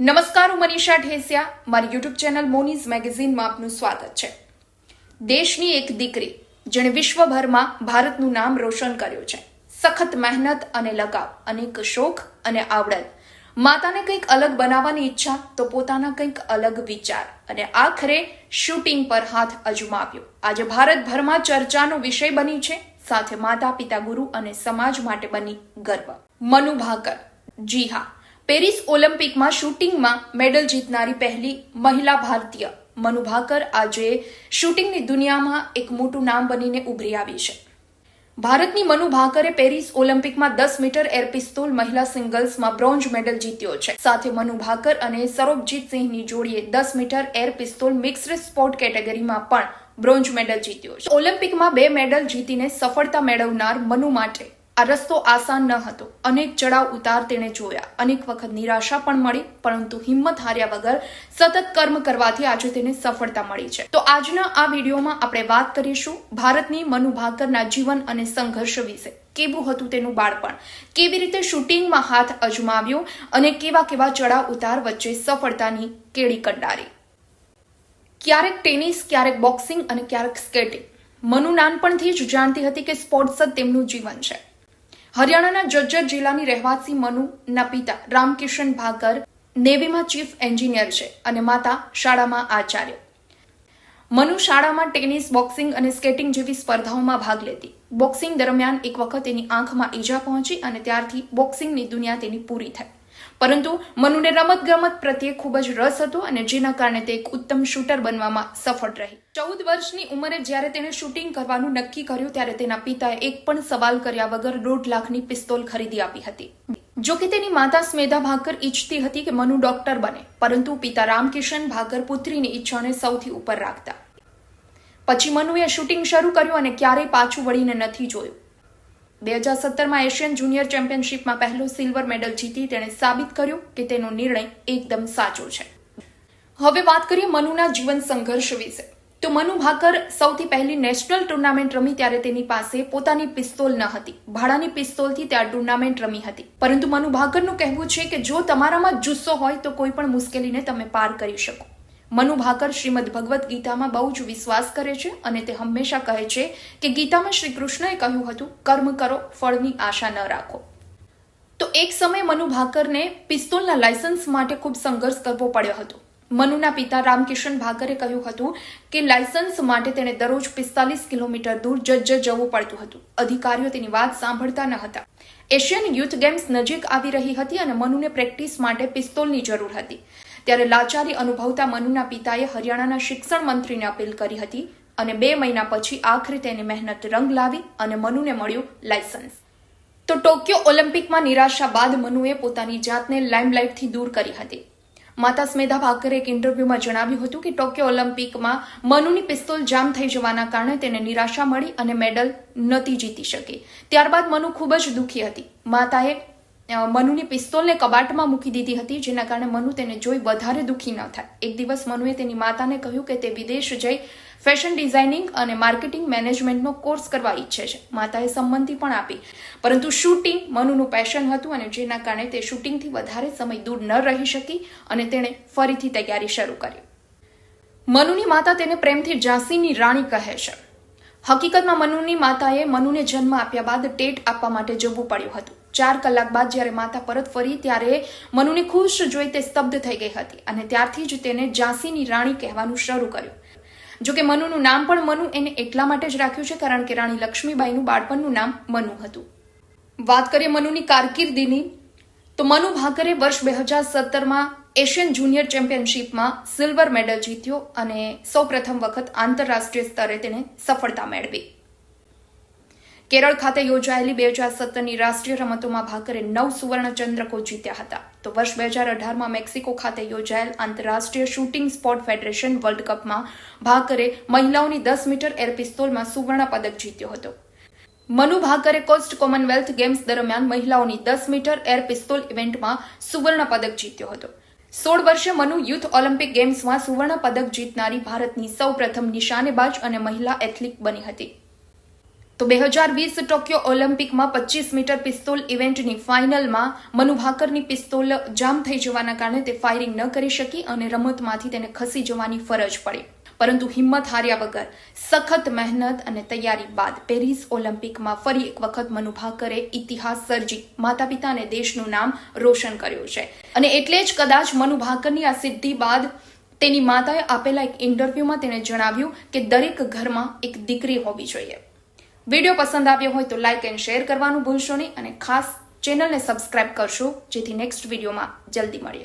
નમસ્કાર, હું મનીષા ઠેસિયા મારી યુટ્યુબ ચેનલ મોનીઝ મેગેઝિનમાં આપનું સ્વાગત છે. દેશની એક દીકરી, જેણે વિશ્વભરમાં ભારતનું નામ રોશન કર્યું છે. સખત મહેનત અને લગાવ, અનેક શોખ અને આવડત. માતાને કંઈક અલગ બનાવવાની ઈચ્છા, તો પોતાના કંઈક અલગ વિચાર અને આખરે શૂટિંગ પર હાથ અજમાવ્યો. આજે ભારતભરમાં ચર્ચાનો વિષય બની છે. સાથે માતા પિતા ગુરુ અને સમાજ માટે બની ગર્વ. મનુ ભાકર જી હા. પેરિસ ઓલિમ્પિકમાં શૂટિંગમાં મેડલ જીતનારી પહેલી મહિલા ભારતીય, મનુ ભાકર, આજે શૂટિંગની દુનિયામાં એક મોટું નામ બનીને ઉભરી આવી છે. ભારતની મનુ ભાકરે પેરિસ ઓલિમ્પિકમાં દસ મીટર એર પિસ્તોલ મહિલા સિંગલ્સમાં બ્રોન્ઝ મેડલ જીત્યો છે. સાથે મનુ ભાકર અને સરોપજીત સિંહની જોડીએ દસ metre air pistol mixed sport કેટેગરીમાં પણ બ્રોન્ઝ મેડલ જીત્યો છે. ઓલિમ્પિકમાં બે મેડલ જીતીને સફળતા મેળવનાર મનુ માટે આ રસ્તો આસાન ન હતો. અનેક ચડાવ ઉતાર તેણે જોયા. અનેક વખત નિરાશા પણ મળી, પરંતુ હિંમત હાર્યા વગર સતત કર્મ કરવાથી આજે તેને સફળતા મળી છે. તો આજના આ વિડીયોમાં આપણે વાત કરીશું ભારતની મનુ ભાકરના જીવન અને સંઘર્ષ વિશે. કેવું હતું તેનું બાળપણ? કેવી રીતે શૂટિંગમાં હાથ અજમાવ્યો અને કેવા કેવા ચડાવ ઉતાર વચ્ચે સફળતાની કેળી કંડારી? ક્યારેક ટેનિસ, ક્યારેક બોક્સિંગ અને ક્યારેક સ્કેટિંગ. મનુ નાનપણથી જ જાણતી હતી કે સ્પોર્ટ્સ જ તેમનું જીવન છે. હરિયાણાના જજ્જર જિલ્લાની રહેવાસી મનુના પિતા રામકિશન ભાકર નેવીમાં ચીફ એન્જિનિયર છે અને માતા શાળામાં આચાર્ય. મનુ શાળામાં ટેનિસ, બોક્સિંગ અને સ્કેટિંગ જેવી સ્પર્ધાઓમાં ભાગ લેતી. બોક્સિંગ દરમિયાન એક વખત તેની આંખમાં ઈજા પહોંચી અને ત્યારથી બોક્સિંગની દુનિયા તેની પૂરી થઈ. પરંતુ મનુને રમત ગમત પ્રત્યે ખૂબ જ રસ હતો અને જેના કારણે તે એક ઉત્તમ શૂટર બનવામાં સફળ રહી. ચૌદ વર્ષની ઉંમરે જ્યારે તેણે શૂટિંગ કરવાનું નક્કી કર્યું, ત્યારે તેના પિતાએ એક પણ સવાલ કર્યા વગર દોઢ લાખની પિસ્તોલ ખરીદી આપી હતી. જો કે તેની માતા સ્મેધા ભાકર ઈચ્છતી હતી કે મનુ ડોક્ટર બને, પરંતુ પિતા રામકિશન ભાકર પુત્રીની ઈચ્છાને સૌથી ઉપર રાખતા. પછી મનુએ શૂટિંગ શરૂ કર્યું અને ક્યારેય પાછું વળીને નથી જોયું. બે હજાર સત્તરમાં એશિયન જુનિયર ચેમ્પિયનશિપમાં પહેલો સિલ્વર મેડલ જીતી તેણે સાબિત કર્યું કે તેનો નિર્ણય એકદમ સાચો છે. હવે વાત કરીએ મનુના જીવન સંઘર્ષ વિશે. તો મનુ ભાકર સૌથી પહેલી નેશનલ ટુર્નામેન્ટ રમી ત્યારે તેની પાસે પોતાની પિસ્તોલ ન હતી. ભાડાની પિસ્તોલથી ત્યાં ટુર્નામેન્ટ રમી હતી. પરંતુ મનુ ભાકરનું કહેવું છે કે જો તમારામાં જુસ્સો હોય તો કોઈ પણ મુશ્કેલીને તમે પાર કરી શકો. મનુ ભાકર શ્રીમદ ભગવદ્ ગીતામાં બહુ જ વિશ્વાસ કરે છે અને તે હંમેશા કહે છે કે ગીતામાં શ્રી કૃષ્ણએ કહ્યું હતું, કર્મ કરો, ફળની આશા ન રાખો. તો એક સમયે મનુ ભાકરને પિસ્તોલના લાયસન્સ માટે ખૂબ સંઘર્ષ કરવો પડ્યો હતો. મનુના પિતા રામકિશન ભાકરે કહ્યું હતું કે લાયસન્સ માટે તેણે દરરોજ પિસ્તાલીસ કિલોમીટર દૂર જજ્જ જવું પડતું હતું. અધિકારીઓ તેની વાત સાંભળતા ન હતા. એશિયન યુથ ગેમ્સ નજીક આવી રહી હતી અને મનુને પ્રેક્ટિસ માટે પિસ્તોલની જરૂર હતી. ત્યારે લાચારી અનુભવતા મનુના પિતાએ હરિયાણાના શિક્ષણ મંત્રીને અપીલ કરી હતી અને બે મહિના પછી આખરે તેની મહેનત રંગ લાવી અને મનુને મળ્યું લાયસન્સ. તો ટોક્યો ઓલિમ્પિકમાં નિરાશા બાદ મનુએ પોતાની જાતને લાઇમલાઇટથી દૂર કરી હતી. માતા સ્મેધા ભાકરે એક ઇન્ટરવ્યુમાં જણાવ્યું હતું કે ટોક્યો ઓલિમ્પિકમાં મનુની પિસ્તોલ જામ થઈ જવાના કારણે તેને નિરાશા મળી અને મેડલ નહોતી જીતી શકી. ત્યારબાદ મનુ ખૂબ જ દુઃખી હતી. માતાએ મનુની પિસ્તોલને કબાટમાં મૂકી દીધી હતી, જેના કારણે મનુ તેને જોઈ વધારે દુઃખી ન થાય. એક દિવસ મનુએ તેની માતાને કહ્યું કે તે વિદેશ જઈ ફેશન ડિઝાઇનિંગ અને માર્કેટિંગ મેનેજમેન્ટનો કોર્સ કરવા ઈચ્છે છે. માતાએ સંમતિ પણ આપી. પરંતુ શૂટિંગ મનુનું પેશન હતું અને જેના કારણે તે શૂટિંગથી વધારે સમય દૂર ન રહી શકી અને તેણે ફરીથી તૈયારી શરૂ કરી. મનુની માતા તેને પ્રેમથી ઝાંસીની રાણી કહે છે. હકીકતમાં મનુની માતાએ મનુને જન્મ આપ્યા બાદ ટેટ આપવા માટે જવું પડ્યું હતું. ચાર કલાક બાદ જ્યારે માતા પરત ફરી, ત્યારે મનુને ખુશ જોઈ તે સ્તબ્ધ થઈ ગઈ હતી અને ત્યારથી જ તેને ઝાંસીની રાણી કહેવાનું શરૂ કર્યું. જો કે મનુનું નામ પણ મનુ એને એટલા માટે જ રાખ્યું છે કારણ કે રાણી લક્ષ્મીબાઈનું બાળપણનું નામ મનુ હતું. વાત કરીએ મનુની કારકિર્દીની, તો મનુ ભાકરે વર્ષ બે હજાર સત્તરમાં એશિયન જુનિયર ચેમ્પિયનશિપમાં સિલ્વર મેડલ જીત્યો અને સૌ પ્રથમ વખત આંતરરાષ્ટ્રીય સ્તરે તેને સફળતા મેળવી. કેરળ ખાતે યોજાયેલી બે હજાર સત્તરની રાષ્ટ્રીય રમતોમાં ભાકરે નવ સુવર્ણચંદ્રકો જીત્યા હતા. તો વર્ષ બે હજાર અઢારમાં મેક્સિકો ખાતે યોજાયેલ આંતરરાષ્ટ્રીય શૂટિંગ સ્પોર્ટ ફેડરેશન વર્લ્ડ કપમાં ભાકરે મહિલાઓની દસ મીટર એર પિસ્તોલમાં સુવર્ણ પદક જીત્યો હતો. મનુ ભાકરે કોસ્ટ કોમનવેલ્થ ગેમ્સ દરમિયાન મહિલાઓની દસ મીટર એર પિસ્તોલ ઇવેન્ટમાં સુવર્ણ પદક જીત્યો હતો. સોળ વર્ષે મનુ યુથ ઓલિમ્પિક ગેમ્સમાં સુવર્ણ પદક જીતનારી ભારતની સૌ પ્રથમ નિશાનેબાજ અને મહિલા એથ્લીટ બની હતી. તો બે હજાર વીસ ટોક્યો ઓલિમ્પિકમાં પચીસ મીટર પિસ્તોલ ઇવેન્ટની ફાઇનલમાં મનુ ભાકરની પિસ્તોલ જામ થઈ જવાના કારણે તે ફાયરિંગ ન કરી શકી અને રમતમાંથી તેને ખસી જવાની ફરજ પડી. પરંતુ હિંમત હાર્યા વગર સખત મહેનત અને તૈયારી બાદ પેરિસ ઓલિમ્પિકમાં ફરી એક વખત મનુ ભાકરે ઇતિહાસ સર્જી માતા પિતા અને દેશનું નામ રોશન કર્યું છે. અને એટલે જ કદાચ મનુ ભાકરની આ સિદ્ધિ બાદ તેની માતાએ આપેલા એક ઇન્ટરવ્યુમાં તેણે જણાવ્યું કે દરેક ઘરમાં એક દીકરી હોવી જોઈએ. વીડિયો પસંદ આવ્યો હોય તો લાઇક એન્ડ શેર કરવાનું ભૂલશો નહીં અને ખાસ ચેનલને સબસ્ક્રાઇબ કરશો, જેથી નેક્સ્ટ વિડીયોમાં જલ્દી મળીએ.